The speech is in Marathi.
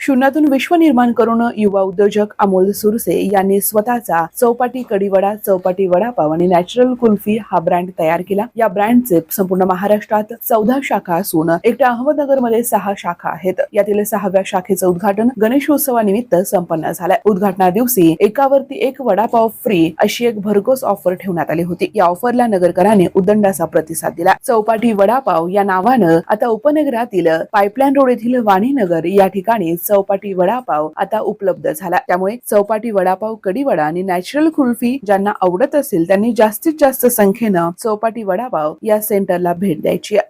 शून्यातून विश्व निर्माण करून युवा उद्योजक अमोल सुरसे यांनी स्वतःचा चौपाटी कडीवडा चौपाटी वडापाव आणि नॅचरल कुल्फी हा ब्रँड तयार केला. या ब्रँडचे संपूर्ण महाराष्ट्रात चौदा शाखा असून एकट्या अहमदनगरमध्ये सहा शाखा आहेत. यातील सहाव्या शाखेचं उद्घाटन गणेशोत्सवानिमित्त संपन्न झालं उद्घाटना दिवशी एकावरती एक वडापाव फ्री अशी एक भरघोस ऑफर ठेवण्यात आली होती. या ऑफरला नगरकरांनी उदंडाचा प्रतिसाद दिला. चौपाटी वडापाव या नावानं आता उपनगरातील पाईपलाईन रोड येथील वाणीनगर या ठिकाणी चौपाटी वडापाव आता उपलब्ध झाला. त्यामुळे चौपाटी वडापाव कडीवडा आणि नॅचरल कुल्फी ज्यांना आवडत असेल त्यांनी जास्तीत जास्त संख्येनं चौपाटी वडापाव या सेंटरला भेट द्यायची आहे.